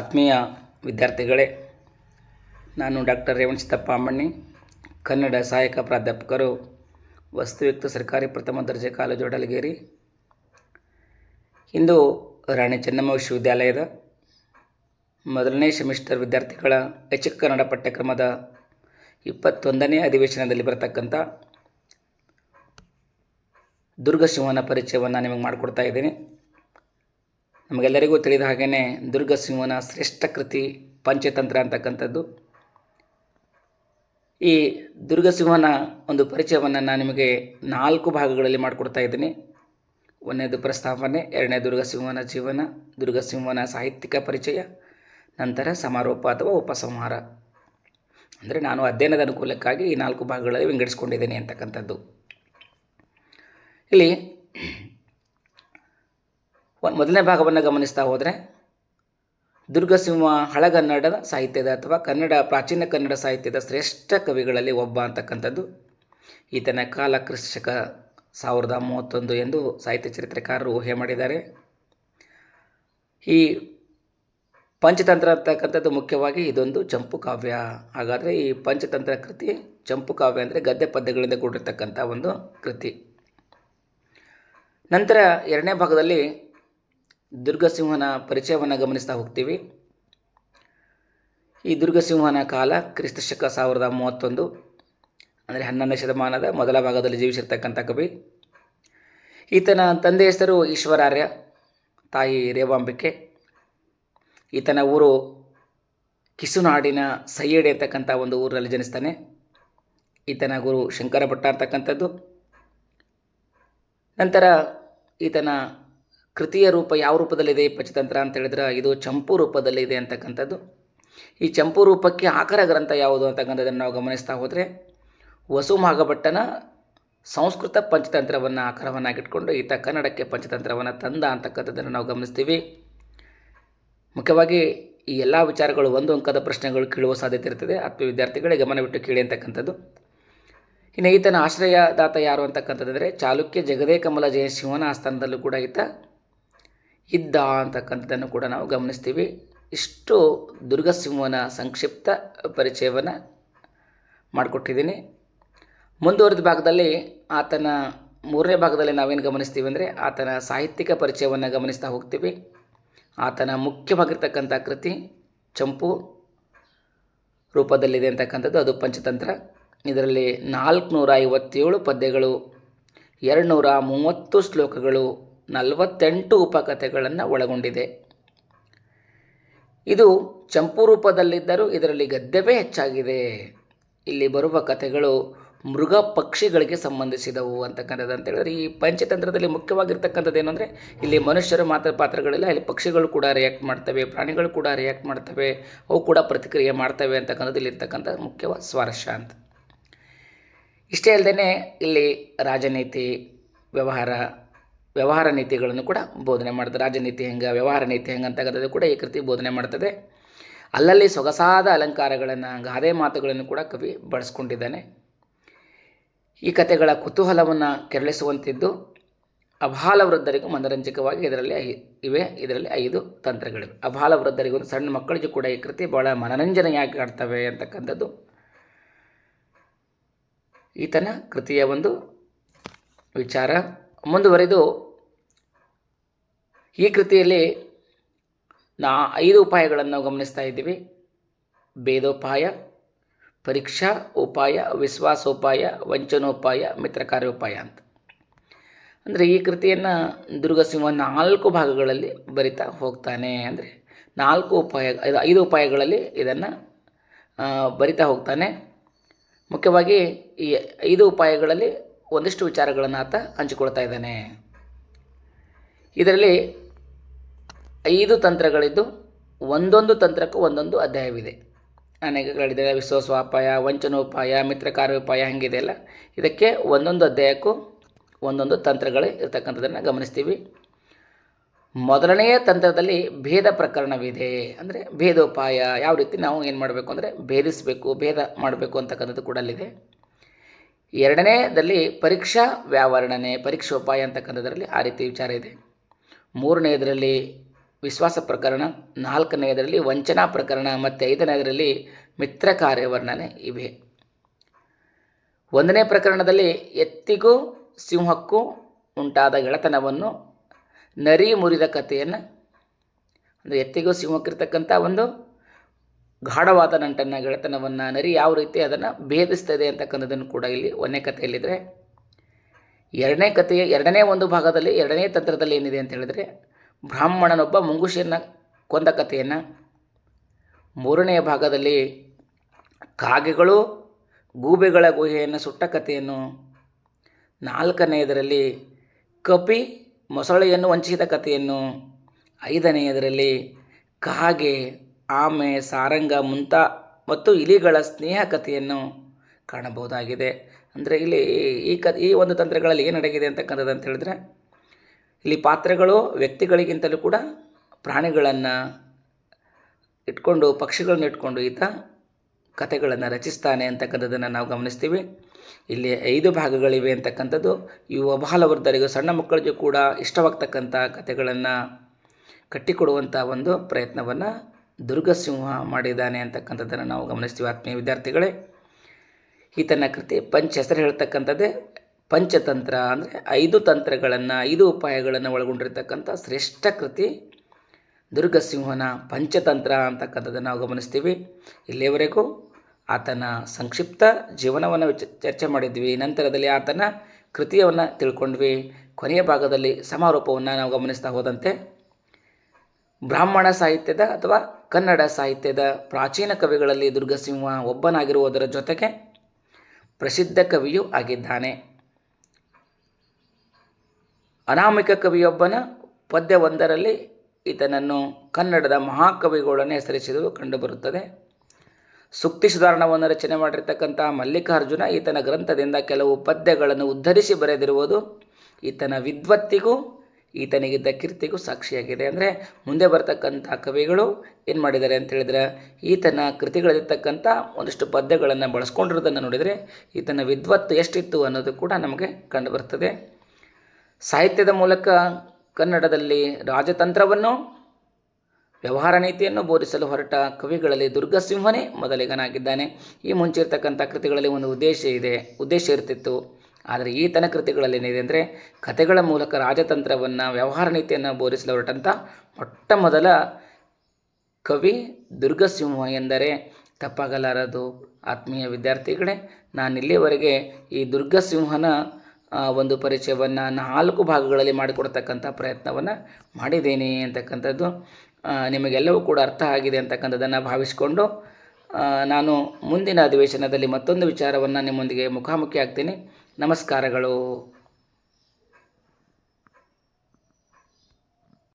ಆತ್ಮೀಯ ವಿದ್ಯಾರ್ಥಿಗಳೇ, ನಾನು ಡಾಕ್ಟರ್ ರೇವಣಸಿದ್ದಪ್ಪ ಅಮ್ಮಣ್ಣಿ, ಕನ್ನಡ ಸಹಾಯಕ ಪ್ರಾಧ್ಯಾಪಕರು, ವಸ್ತುಯುಕ್ತ ಸರ್ಕಾರಿ ಪ್ರಥಮ ದರ್ಜೆ ಕಾಲೇಜು ಅಡಲಗೇರಿ ಇಂದು ರಾಣಿ ಚೆನ್ನಮ್ಮ ವಿಶ್ವವಿದ್ಯಾಲಯದ ಮೊದಲನೇ ಸೆಮಿಸ್ಟರ್ ವಿದ್ಯಾರ್ಥಿಗಳ ಎಚ್ ಕನ್ನಡ ಪಠ್ಯಕ್ರಮದ ಇಪ್ಪತ್ತೊಂದನೇ ಅಧಿವೇಶನದಲ್ಲಿ ಬರತಕ್ಕಂಥ ದುರ್ಗಸಿಂಹನ ಪರಿಚಯವನ್ನು ನಿಮಗೆ ಮಾಡಿಕೊಡ್ತಾ ಇದ್ದೀನಿ. ನಮಗೆಲ್ಲರಿಗೂ ತಿಳಿದ ಹಾಗೆಯೇ ದುರ್ಗಸಿಂಹನ ಶ್ರೇಷ್ಠ ಕೃತಿ ಪಂಚತಂತ್ರ ಅಂತಕ್ಕಂಥದ್ದು. ಈ ದುರ್ಗಸಿಂಹನ ಒಂದು ಪರಿಚಯವನ್ನು ನಾನು ನಿಮಗೆ ನಾಲ್ಕು ಭಾಗಗಳಲ್ಲಿ ಮಾಡಿಕೊಡ್ತಾ ಇದ್ದೀನಿ. ಒಂದನೇದು ಪ್ರಸ್ತಾವನೆ ಎರಡನೇ ದುರ್ಗಸಿಂಹನ ಜೀವನ, ದುರ್ಗಸಿಂಹನ ಸಾಹಿತ್ಯಿಕ ಪರಿಚಯ, ನಂತರ ಸಮಾರೋಪ ಅಥವಾ ಉಪಸಂಹಾರ. ಅಂದರೆ ನಾನು ಅಧ್ಯಯನದ ಅನುಕೂಲಕ್ಕಾಗಿ ಈ ನಾಲ್ಕು ಭಾಗಗಳಲ್ಲಿ ವಿಂಗಡಿಸ್ಕೊಂಡಿದ್ದೇನೆ ಅಂತಕ್ಕಂಥದ್ದು. ಇಲ್ಲಿ ಒಂದು ಮೊದಲನೇ ಭಾಗವನ್ನು ಗಮನಿಸ್ತಾ ಹೋದರೆ, ದುರ್ಗಸಿಂಹ ಹಳಗನ್ನಡದ ಸಾಹಿತ್ಯದ ಅಥವಾ ಕನ್ನಡ, ಪ್ರಾಚೀನ ಕನ್ನಡ ಸಾಹಿತ್ಯದ ಶ್ರೇಷ್ಠ ಕವಿಗಳಲ್ಲಿ ಒಬ್ಬ ಅಂತಕ್ಕಂಥದ್ದು. ಈತನ ಕಾಲ ಕ್ರಿಸ್ತಕ ಸಾವಿರದ ಮೂವತ್ತೊಂದು ಎಂದು ಸಾಹಿತ್ಯ ಚರಿತ್ರೆಕಾರರು ಊಹೆ ಮಾಡಿದ್ದಾರೆ. ಈ ಪಂಚತಂತ್ರ ಅಂತಕ್ಕಂಥದ್ದು ಮುಖ್ಯವಾಗಿ ಇದೊಂದು ಚಂಪು ಕಾವ್ಯ. ಹಾಗಾದರೆ ಈ ಪಂಚತಂತ್ರ ಕೃತಿ ಚಂಪು ಕಾವ್ಯ ಅಂದರೆ ಗದ್ಯ ಪದ್ಯಗಳಿಂದ ಕೂಡಿರ್ತಕ್ಕಂಥ ಒಂದು ಕೃತಿ. ನಂತರ ಎರಡನೇ ಭಾಗದಲ್ಲಿ ದುರ್ಗಸಿಂಹನ ಪರಿಚಯವನ್ನು ಗಮನಿಸ್ತಾ ಹೋಗ್ತೀವಿ. ಈ ದುರ್ಗಸಿಂಹನ ಕಾಲ ಕ್ರಿಸ್ತಶಕ ಸಾವಿರದ ಮೂವತ್ತೊಂದು, ಅಂದರೆ ಹನ್ನೊಂದನೇ ಶತಮಾನದ ಮೊದಲ ಭಾಗದಲ್ಲಿ ಜೀವಿಸಿರ್ತಕ್ಕಂಥ ಕವಿ. ಈತನ ತಂದೆ ಹೆಸರು ಈಶ್ವರಾರ್ಯ, ತಾಯಿ ರೇವಾಂಬಿಕೆ. ಈತನ ಊರು ಕಿಸುನಾಡಿನ ಸೈಯಡೆ ಅಂತಕ್ಕಂಥ ಒಂದು ಊರಲ್ಲಿ ಜನಿಸ್ತಾನೆ. ಈತನ ಗುರು ಶಂಕರಭಟ್ಟ ಅಂತಕ್ಕಂಥದ್ದು. ನಂತರ ಈತನ ಕೃತಿಯ ರೂಪ ಯಾವ ರೂಪದಲ್ಲಿದೆ ಈ ಪಂಚತಂತ್ರ ಅಂತ ಹೇಳಿದ್ರೆ ಇದು ಚಂಪು ರೂಪದಲ್ಲಿದೆ ಅಂತಕ್ಕಂಥದ್ದು. ಈ ಚಂಪು ರೂಪಕ್ಕೆ ಆಕರ ಗ್ರಂಥ ಯಾವುದು ಅಂತಕ್ಕಂಥದ್ದನ್ನು ನಾವು ಗಮನಿಸ್ತಾ ಹೋದರೆ ವಸುಮಾಗಭಟ್ಟನ ಸಂಸ್ಕೃತ ಪಂಚತಂತ್ರವನ್ನು ಆಕರವನ್ನಾಗಿಟ್ಕೊಂಡು ಈತ ಕನ್ನಡಕ್ಕೆ ಪಂಚತಂತ್ರವನ್ನು ತಂದ ಅಂತಕ್ಕಂಥದ್ದನ್ನು ನಾವು ಗಮನಿಸ್ತೀವಿ. ಮುಖ್ಯವಾಗಿ ಈ ಎಲ್ಲ ವಿಚಾರಗಳು ಒಂದು ಅಂಕದ ಪ್ರಶ್ನೆಗಳು ಕೇಳುವ ಸಾಧ್ಯತೆ ಇರ್ತದೆ. ಅಥವಾ ವಿದ್ಯಾರ್ಥಿಗಳೇ ಗಮನವಿಟ್ಟು ಕೇಳಿ ಅಂತಕ್ಕಂಥದ್ದು. ಇನ್ನು ಈತನ ಆಶ್ರಯದಾತ ಯಾರು ಅಂತಕ್ಕಂಥದ್ದಂದರೆ ಚಾಲುಕ್ಯ ಜಗದೇ ಕಮಲ ಜಯ ಶಿವನ ಆಸ್ಥಾನದಲ್ಲೂ ಕೂಡ ಈತ ಇದ್ದ ಅಂತಕ್ಕಂಥದ್ದನ್ನು ಕೂಡ ನಾವು ಗಮನಿಸ್ತೀವಿ. ಇಷ್ಟು ದುರ್ಗಸಿಂಹನ ಸಂಕ್ಷಿಪ್ತ ಪರಿಚಯವನ್ನು ಮಾಡಿಕೊಟ್ಟಿದ್ದೀನಿ. ಮುಂದುವರೆದ ಭಾಗದಲ್ಲಿ ಆತನ ಮೂರನೇ ಭಾಗದಲ್ಲಿ ನಾವೇನು ಗಮನಿಸ್ತೀವಿ ಅಂದರೆ ಆತನ ಸಾಹಿತ್ಯಿಕ ಪರಿಚಯವನ್ನು ಗಮನಿಸ್ತಾ ಹೋಗ್ತೀವಿ. ಆತನ ಮುಖ್ಯವಾಗಿರ್ತಕ್ಕಂಥ ಕೃತಿ ಚಂಪು ರೂಪದಲ್ಲಿದೆ ಅಂತಕ್ಕಂಥದ್ದು, ಅದು ಪಂಚತಂತ್ರ. ಇದರಲ್ಲಿ ನಾಲ್ಕುನೂರ ಐವತ್ತೇಳು ಪದ್ಯಗಳು ಎರಡು ನೂರ ಮೂವತ್ತು ಶ್ಲೋಕಗಳು ನಲವತ್ತೆಂಟು ಉಪಕಥೆಗಳನ್ನು ಒಳಗೊಂಡಿದೆ. ಇದು ಚಂಪು ರೂಪದಲ್ಲಿದ್ದರೂ ಇದರಲ್ಲಿ ಗದ್ಯವೇ ಹೆಚ್ಚಾಗಿದೆ. ಇಲ್ಲಿ ಬರುವ ಕಥೆಗಳು ಮೃಗ ಪಕ್ಷಿಗಳಿಗೆ ಸಂಬಂಧಿಸಿದವು ಅಂತಕ್ಕಂಥದ್ದು ಅಂತ ಹೇಳಿದ್ರೆ, ಈ ಪಂಚತಂತ್ರದಲ್ಲಿ ಮುಖ್ಯವಾಗಿರ್ತಕ್ಕಂಥದ್ದು ಏನು ಅಂದರೆ, ಇಲ್ಲಿ ಮನುಷ್ಯರು ಮಾತ್ರ ಪಾತ್ರಗಳಿಲ್ಲ, ಇಲ್ಲಿ ಪಕ್ಷಿಗಳು ಕೂಡ ರಿಯಾಕ್ಟ್ ಮಾಡ್ತವೆ, ಪ್ರಾಣಿಗಳು ಕೂಡ ರಿಯಾಕ್ಟ್ ಮಾಡ್ತವೆ, ಅವು ಕೂಡ ಪ್ರತಿಕ್ರಿಯೆ ಮಾಡ್ತವೆ ಅಂತಕ್ಕಂಥದ್ದು ಇಲ್ಲಿರ್ತಕ್ಕಂಥ ಮುಖ್ಯವಾದ ಸ್ವಾರಸ್ಯ ಅಂತ. ಇಷ್ಟೇ ಅಲ್ಲದೆ ಇಲ್ಲಿ ರಾಜನೀತಿ, ವ್ಯವಹಾರ ವ್ಯವಹಾರ ನೀತಿಗಳನ್ನು ಕೂಡ ಬೋಧನೆ ಮಾಡ್ತದೆ. ರಾಜನೀತಿ ಹೆಂಗೆ, ವ್ಯವಹಾರ ನೀತಿ ಹೆಂಗೆ ಅಂತಕ್ಕಂಥದ್ದು ಕೂಡ ಈ ಕೃತಿ ಬೋಧನೆ ಮಾಡ್ತದೆ. ಅಲ್ಲಲ್ಲಿ ಸೊಗಸಾದ ಅಲಂಕಾರಗಳನ್ನು ಗಾದೆ ಮಾತುಗಳನ್ನು ಕೂಡ ಕವಿ ಬಳಸ್ಕೊಂಡಿದ್ದಾನೆ. ಈ ಕಥೆಗಳ ಕುತೂಹಲವನ್ನು ಕೆರಳಿಸುವಂತಿದ್ದು ಅಬಾಲ ವೃದ್ಧರಿಗೂ ಮನರಂಜಕವಾಗಿ ಇದರಲ್ಲಿ ಇವೆ. ಇದರಲ್ಲಿ ಐದು ತಂತ್ರಗಳಿವೆ ಅಬಾಲ ವೃದ್ಧರಿಗೂ ಸಣ್ಣ ಮಕ್ಕಳಿಗೂ ಕೂಡ ಈ ಕೃತಿ ಬಹಳ ಮನರಂಜನೆಯಾಗಿ ಕಾಡ್ತವೆ ಅಂತಕ್ಕಂಥದ್ದು. ಈತನ ಕೃತಿಯ ಒಂದು ವಿಚಾರ. ಮುಂದುವರೆದು, ಈ ಕೃತಿಯಲ್ಲಿ ನಾ ಐದು ಉಪಾಯಗಳನ್ನು ಗಮನಿಸ್ತಾ ಇದ್ದೀವಿ. ಭೇದೋಪಾಯ, ಪರೀಕ್ಷಾ ಉಪಾಯ, ವಿಶ್ವಾಸೋಪಾಯ, ವಂಚನೋಪಾಯ, ಮಿತ್ರಕಾರ್ಯೋಪಾಯ ಅಂತ. ಅಂದರೆ ಈ ಕೃತಿಯನ್ನು ದುರ್ಗಸಿಂಹ ನಾಲ್ಕು ಭಾಗಗಳಲ್ಲಿ ಬರಿತಾ ಹೋಗ್ತಾನೆ ಅಂದರೆ ನಾಲ್ಕು ಉಪಾಯ ಐದು ಉಪಾಯಗಳಲ್ಲಿ ಇದನ್ನು ಬರಿತಾ ಹೋಗ್ತಾನೆ. ಮುಖ್ಯವಾಗಿ ಈ ಐದು ಉಪಾಯಗಳಲ್ಲಿ ಒಂದಿಷ್ಟು ವಿಚಾರಗಳನ್ನು ಆತ ಹಂಚಿಕೊಳ್ತಾ ಇದ್ದಾನೆ. ಇದರಲ್ಲಿ ಐದು ತಂತ್ರಗಳಿದ್ದು ಒಂದೊಂದು ತಂತ್ರಕ್ಕೂ ಒಂದೊಂದು ಅಧ್ಯಾಯವಿದೆ. ಅನೇಕಗಳಿದೆ ವಿಶ್ವಾಸೋಪಾಯ ವಂಚನೋಪಾಯ, ಮಿತ್ರಕಾರ್ಯೋಪಾಯ, ಹಂಗಿದೆ ಅಲ್ಲ ಇದಕ್ಕೆ ಒಂದೊಂದು ಅಧ್ಯಾಯಕ್ಕೂ ಒಂದೊಂದು ತಂತ್ರಗಳೇ ಇರ್ತಕ್ಕಂಥದ್ದನ್ನು ಗಮನಿಸ್ತೀವಿ. ಮೊದಲನೆಯ ತಂತ್ರದಲ್ಲಿ ಭೇದ ಪ್ರಕರಣವಿದೆ. ಅಂದರೆ ಭೇದೋಪಾಯ, ಯಾವ ರೀತಿ ನಾವು ಏನು ಮಾಡಬೇಕು ಅಂದರೆ ಭೇದಿಸಬೇಕು, ಭೇದ ಮಾಡಬೇಕು ಅಂತಕ್ಕಂಥದ್ದು ಕೂಡ ಅಲ್ಲಿದೆ ಎರಡನೇದಲ್ಲಿ ಪರೀಕ್ಷಾ ವ್ಯಾವರಣನೆ ಪರೀಕ್ಷೋಪಾಯ ಅಂತಕ್ಕಂಥದ್ರಲ್ಲಿ ಆ ರೀತಿ ವಿಚಾರ ಇದೆ. ಮೂರನೆಯದರಲ್ಲಿ ವಿಶ್ವಾಸ ಪ್ರಕರಣ ನಾಲ್ಕನೆಯದರಲ್ಲಿ ವಂಚನಾ ಪ್ರಕರಣ, ಮತ್ತು ಐದನೆಯದರಲ್ಲಿ ಮಿತ್ರ ಕಾರ್ಯವರ್ಣನೆ ಇವೆ. ಒಂದನೇ ಪ್ರಕರಣದಲ್ಲಿ ಎತ್ತಿಗೂ ಸಿಂಹಕ್ಕೂ ಉಂಟಾದ ಗೆಳೆತನವನ್ನು ನರಿ ಮುರಿದ ಕಥೆಯನ್ನು, ಅಂದರೆ ಎತ್ತಿಗೂ ಸಿಂಹಕ್ಕಿರ್ತಕ್ಕಂಥ ಒಂದು ಗಾಢವಾದ ನಂಟನ್ನು, ಗೆಳೆತನವನ್ನು ನರಿ ಯಾವ ರೀತಿ ಅದನ್ನು ಭೇದಿಸ್ತದೆ ಅಂತಕ್ಕಂಥದ್ದನ್ನು ಕೂಡ ಇಲ್ಲಿ ಒಂದನೇ ಕಥೆಯಲ್ಲಿದ್ದರೆ ಎರಡನೇ ಕಥೆಯ, ಎರಡನೇ ಒಂದು ಭಾಗದಲ್ಲಿ ಎರಡನೇ ತಂತ್ರದಲ್ಲಿ ಏನಿದೆ ಅಂತ ಹೇಳಿದರೆ, ಬ್ರಾಹ್ಮಣನೊಬ್ಬ ಮುಂಗುಷಿಯನ್ನು ಕೊಂದ ಕಥೆಯನ್ನು ಮೂರನೆಯ ಭಾಗದಲ್ಲಿ ಕಾಗೆಗಳು, ಗೂಬೆಗಳ ಗುಹೆಯನ್ನು ಸುಟ್ಟ ಕಥೆಯನ್ನು, ನಾಲ್ಕನೆಯದರಲ್ಲಿ ಕಪಿ ಮೊಸಳೆಯನ್ನು ವಂಚಿಸಿದ ಕಥೆಯನ್ನು, ಐದನೆಯದರಲ್ಲಿ ಕಾಗೆ ಆಮೆ, ಸಾರಂಗ, ಮುಂತ ಮತ್ತು ಇಲಿಗಳ ಸ್ನೇಹ ಕಥೆಯನ್ನು ಕಾಣಬಹುದಾಗಿದೆ. ಅಂದರೆ ಇಲ್ಲಿ ಈ ಕ ಈ ಒಂದು ತಂತ್ರಗಳಲ್ಲಿ ಏನು ಅಡಗಿದೆ ಅಂತಕ್ಕಂಥದ್ದು ಅಂತ ಹೇಳಿದ್ರೆ, ಇಲ್ಲಿ ಪಾತ್ರಗಳು ವ್ಯಕ್ತಿಗಳಿಗಿಂತಲೂ ಕೂಡ ಪ್ರಾಣಿಗಳನ್ನು ಇಟ್ಕೊಂಡು, ಪಕ್ಷಿಗಳನ್ನ ಇಟ್ಕೊಂಡು ಈತ ಕಥೆಗಳನ್ನು ರಚಿಸ್ತಾನೆ ಅಂತಕ್ಕಂಥದ್ದನ್ನು ನಾವು ಗಮನಿಸ್ತೀವಿ. ಇಲ್ಲಿ ಐದು ಭಾಗಗಳಿವೆ ಅಂತಕ್ಕಂಥದ್ದು. ಯುವ ಬಾಲವೃದ್ಧರಿಗೂ ಸಣ್ಣ ಮಕ್ಕಳಿಗೂ ಕೂಡ ಇಷ್ಟವಾಗ್ತಕ್ಕಂಥ ಕಥೆಗಳನ್ನು ಕಟ್ಟಿಕೊಡುವಂಥ ಒಂದು ಪ್ರಯತ್ನವನ್ನು ದುರ್ಗಸಿಂಹ ಮಾಡಿದ್ದಾನೆ ಅಂತಕ್ಕಂಥದ್ದನ್ನು ನಾವು ಗಮನಿಸ್ತೀವಿ. ಆತ್ಮೀಯ ವಿದ್ಯಾರ್ಥಿಗಳೇ ಈತನ ಕೃತಿ ಪಂಚ ಹೆಸರು ಹೇಳ್ತಕ್ಕಂಥದ್ದೇ ಪಂಚತಂತ್ರ ಅಂದರೆ ಐದು ತಂತ್ರಗಳನ್ನು, ಐದು ಉಪಾಯಗಳನ್ನು ಒಳಗೊಂಡಿರ್ತಕ್ಕಂಥ ಶ್ರೇಷ್ಠ ಕೃತಿ ದುರ್ಗಸಿಂಹನ ಪಂಚತಂತ್ರ ಅಂತಕ್ಕಂಥದ್ದನ್ನು ನಾವು ಗಮನಿಸ್ತೀವಿ. ಇಲ್ಲಿಯವರೆಗೂ ಆತನ ಸಂಕ್ಷಿಪ್ತ ಜೀವನವನ್ನು ಚರ್ಚೆ ಮಾಡಿದ್ವಿ. ನಂತರದಲ್ಲಿ ಆತನ ಕೃತಿಯನ್ನು ತಿಳ್ಕೊಂಡ್ವಿ. ಕೊನೆಯ ಭಾಗದಲ್ಲಿ ಸಮಾರೋಪವನ್ನು ನಾವು ಗಮನಿಸ್ತಾ ಹೋದಂತೆ ಬ್ರಾಹ್ಮಣ ಸಾಹಿತ್ಯದ ಅಥವಾ ಕನ್ನಡ ಸಾಹಿತ್ಯದ ಪ್ರಾಚೀನ ಕವಿಗಳಲ್ಲಿ ದುರ್ಗಸಿಂಹ ಒಬ್ಬನಾಗಿರುವುದರ ಜೊತೆಗೆ ಪ್ರಸಿದ್ಧ ಕವಿಯೂ ಆಗಿದ್ದಾನೆ. ಅನಾಮಿಕ ಕವಿಯೊಬ್ಬನ ಪದ್ಯವೊಂದರಲ್ಲಿ ಈತನನ್ನು ಕನ್ನಡದ ಮಹಾಕವಿಗಳನ್ನೇ ಹೆಸರಿಸಿರುವುದು ಕಂಡುಬರುತ್ತದೆ. ಸುಕ್ತಿ ಸುಧಾರಣವನ್ನು ರಚನೆ ಮಾಡಿರ್ತಕ್ಕಂಥ ಮಲ್ಲಿಕಾರ್ಜುನ ಈತನ ಗ್ರಂಥದಿಂದ ಕೆಲವು ಪದ್ಯಗಳನ್ನು ಉದ್ಧರಿಸಿ ಬರೆದಿರುವುದು ಈತನ ವಿದ್ವತ್ತಿಗೂ ಈತನಿಗಿದ್ದ ಕೀರ್ತಿಗೂ ಸಾಕ್ಷಿಯಾಗಿದೆ. ಅಂದರೆ ಮುಂದೆ ಬರ್ತಕ್ಕಂಥ ಕವಿಗಳು ಏನು ಮಾಡಿದ್ದಾರೆ ಅಂತ ಹೇಳಿದ್ರೆ, ಈತನ ಕೃತಿಗಳಲ್ಲಿರ್ತಕ್ಕಂಥ ಒಂದಿಷ್ಟು ಪದ್ಯಗಳನ್ನು ಬಳಸ್ಕೊಂಡಿರೋದನ್ನು ನೋಡಿದರೆ ಈತನ ವಿದ್ವತ್ತು ಎಷ್ಟಿತ್ತು ಅನ್ನೋದು ಕೂಡ ನಮಗೆ ಕಂಡುಬರ್ತದೆ ಸಾಹಿತ್ಯದ ಮೂಲಕ ಕನ್ನಡದಲ್ಲಿ ರಾಜತಂತ್ರವನ್ನು, ವ್ಯವಹಾರ ನೀತಿಯನ್ನು ಬೋಧಿಸಲು ಹೊರಟ ಕವಿಗಳಲ್ಲಿ ದುರ್ಗಸಿಂಹನೇ ಮೊದಲಿಗನಾಗಿದ್ದಾನೆ. ಈ ಮುಂಚೆ ಇರ್ತಕ್ಕಂಥ ಕೃತಿಗಳಲ್ಲಿ ಒಂದು ಉದ್ದೇಶ ಇದೆ, ಉದ್ದೇಶ ಇರ್ತಿತ್ತು. ಆದರೆ ಈತನ ಕೃತಿಗಳಲ್ಲಿ ಏನಿದೆ ಅಂದರೆ, ಕಥೆಗಳ ಮೂಲಕ ರಾಜತಂತ್ರವನ್ನು, ವ್ಯವಹಾರ ನೀತಿಯನ್ನು ಬೋಧಿಸಲು ಹೊರಟಂಥ ಮೊಟ್ಟ ಮೊದಲ ಕವಿ ದುರ್ಗಸಿಂಹ ಎಂದರೆ, ತಪ್ಪಾಗಲಾರದು ಆತ್ಮೀಯ ವಿದ್ಯಾರ್ಥಿಗಳೇ, ನಾನು ಇಲ್ಲಿಯವರೆಗೆ ಈ ದುರ್ಗಸಿಂಹನ ಒಂದು ಪರಿಚಯವನ್ನು ನಾಲ್ಕು ಭಾಗಗಳಲ್ಲಿ ಮಾಡಿಕೊಡ್ತಕ್ಕಂಥ ಪ್ರಯತ್ನವನ್ನು ಮಾಡಿದ್ದೇನೆ ಅಂತಕ್ಕಂಥದ್ದು ನಿಮಗೆಲ್ಲವೂ ಕೂಡ ಅರ್ಥ ಆಗಿದೆ ಅಂತಕ್ಕಂಥದ್ದನ್ನು ಭಾವಿಸಿಕೊಂಡು ನಾನು ಮುಂದಿನ ಅಧಿವೇಶನದಲ್ಲಿ ಮತ್ತೊಂದು ವಿಚಾರವನ್ನು ನಿಮ್ಮೊಂದಿಗೆ ಮುಖಾಮುಖಿ ಆಗ್ತೀನಿ ನಮಸ್ಕಾರಗಳು.